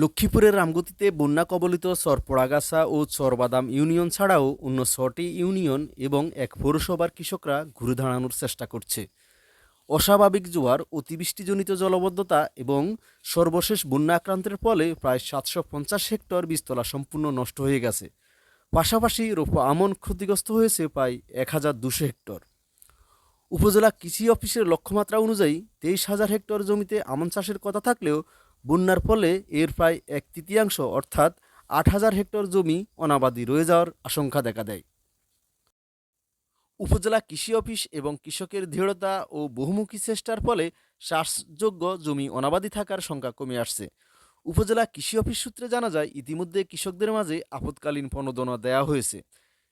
লক্ষ্মীপুরের রামগতিতে বন্যা কবলিত চরপড়াগাছা ও চরবাদাম ইউনিয়ন ছাড়াও অন্য ছটি ইউনিয়ন এবং এক পৌরসভার কৃষকরা ঘুরে দাঁড়ানোর চেষ্টা করছে। অস্বাভাবিক জোয়ার, অতিবৃষ্টিজনিত জলবদ্ধতা এবং সর্বশেষ বন্যা আক্রান্তের ফলে প্রায় সাতশো পঞ্চাশ হেক্টর বীজতলা সম্পূর্ণ নষ্ট হয়ে গেছে। পাশাপাশি রোপো আমন ক্ষতিগ্রস্ত হয়েছে প্রায় এক হাজার দুশো হেক্টর। উপজেলা কৃষি অফিসের লক্ষ্যমাত্রা অনুযায়ী তেইশ হাজার হেক্টর জমিতে আমন চাষের কথা থাকলেও বন্যার ফলে এর প্রায় এক তৃতীয়াংশ, অর্থাৎ আট হাজার হেক্টর জমি অনাবাদি রয়ে যাওয়ার আশঙ্কা দেখা দেয়। উপজেলা কৃষি অফিস এবং কৃষকের দৃঢ়তা ও বহুমুখী চেষ্টার ফলে শ্বাসযোগ্য জমি অনাবাদি থাকার সংখ্যা কমে আসছে। উপজেলা কৃষি অফিস সূত্রে জানা যায়, ইতিমধ্যে কৃষকদের মাঝে আপৎকালীন প্রণোদনা দেওয়া হয়েছে।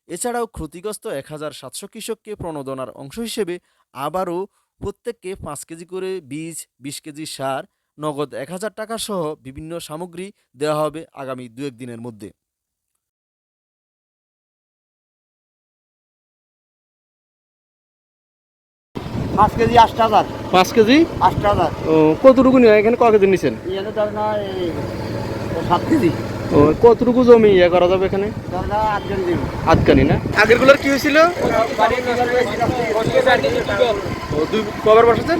এছাড়াও ক্ষতিগ্রস্ত এক হাজার সাতশো কৃষককে প্রণোদনার অংশ হিসেবে আবারও প্রত্যেককে পাঁচ কেজি করে বীজ, বিশ কেজি সার নগদ এক হাজার টাকা সহ বিভিন্ন সামগ্রী দেওয়া হবে আগামী দু এক দিনের মধ্যে। পাঁচ কেজি আট হাজার। পাঁচ কেজি? আট হাজার। ও কতটুকু নিয়ে এখানে ক কেজি নিছেন এখানে ধর না সাত কেজি। ও কতটুকু জমি ইয়ে করা যাবে এখানে? না আট কেজি আটকানি না? আগেরগুলোর কি হয়েছিল? দুই কবার বসাচ্ছেন?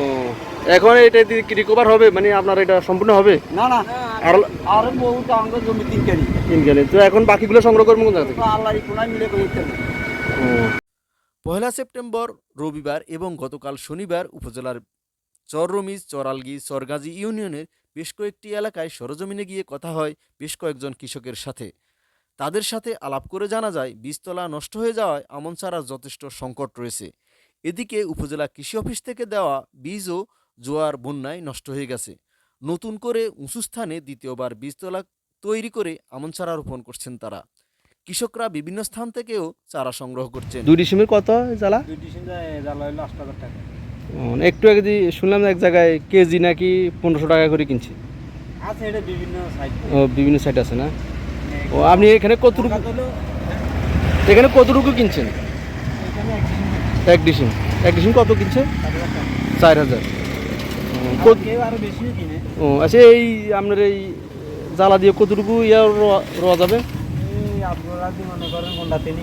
ও এখন এটা কি রিকভার হবে? মানে আপনার এটা সম্পূর্ণ হবে? না না। আর আর বহুত আমাদের জমি তিন কেজি। তিন গেলে তো এখন বাকিগুলো সংগ্রহ করব কোন জায়গা থেকে আল্লাহ কোনায় মিলে করে ও। পয়লা সেপ্টেম্বর রবিবার এবং গতকাল শনিবার উপজেলার চররমিজ চরালগি চরগাজী ইউনিয়নের বেশ কয়েকটি এলাকায় সরজমিনে গিয়ে কথা হয় বেশ কয়েকজন কৃষকের সাথে। তাদের সাথে আলাপ করে জানা যায় বীজতলা নষ্ট হয়ে যাওয়ায় আমন চারার যথেষ্ট সংকট রয়েছে। এদিকে উপজেলা কৃষি অফিস থেকে দেওয়া বীজও জোয়ার বন্যায় নষ্ট হয়ে গেছে। নতুন করে উঁচু স্থানে দ্বিতীয়বার বীজতলা তৈরি করে আমন চারা রোপণ করছেন তারা। কৃষকরা বিভিন্ন স্থান থেকেও চারা সংগ্রহ করছেন। দুই ডিসিমের কত জ্বালা? দুই ডিসেম্বর জ্বালা হলো আট হাজার টাকা। একটু আগে যে শুনলাম এক জায়গায় কেজি নাকি পনেরোশো টাকা করে কিনছে। আছে এটা বিভিন্ন সাইড ও বিভিন্ন সাইট আছে না? ও আপনি এখানে কতটুকু এখানে কতটুকু কিনছেন? এক ডিসিম এক ডিসিম কত কিনছে? চার হাজার। ও, আচ্ছা এই আপনার এই জ্বালা দিয়ে কতটুকু ইয়া র- রওয়া যাবে? আপনারা যদি মনে করেন ঘণ্টা তিন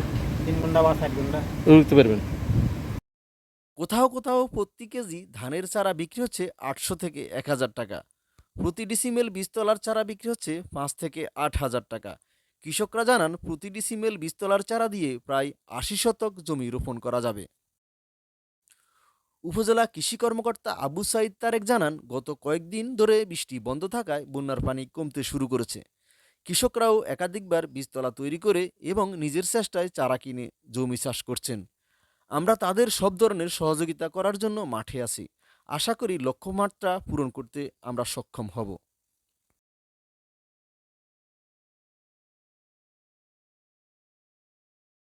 তিন ঘণ্টা বা চার ঘণ্টা? রুখতে পারবেন। কোথাও কোথাও প্রতি কেজি ধানের চারা বিক্রি হচ্ছে আটশো থেকে এক হাজার টাকা। প্রতি ডিসিমেল বীজতলার চারা বিক্রি হচ্ছে পাঁচ থেকে আট হাজার টাকা। কৃষকরা জানান প্রতি ডিসিমেল বীজতলার চারা দিয়ে প্রায় আশি শতক জমি রোপণ করা যাবে। উপজেলা কৃষি কর্মকর্তা আবু সাইদ তারেক জানান, গত কয়েকদিন ধরে বৃষ্টি বন্ধ থাকায় বন্যার পানি কমতে শুরু করেছে। কৃষকরাও একাধিকবার বীজতলা তৈরি করে এবং নিজের চেষ্টায় চারা কিনে জমি চাষ করছেন। আমরা তাদের সব ধরনের সহযোগিতা করার জন্য মাঠে আছি। আশা করি লক্ষ্যমাত্রা পূরণ করতে আমরা সক্ষম হব।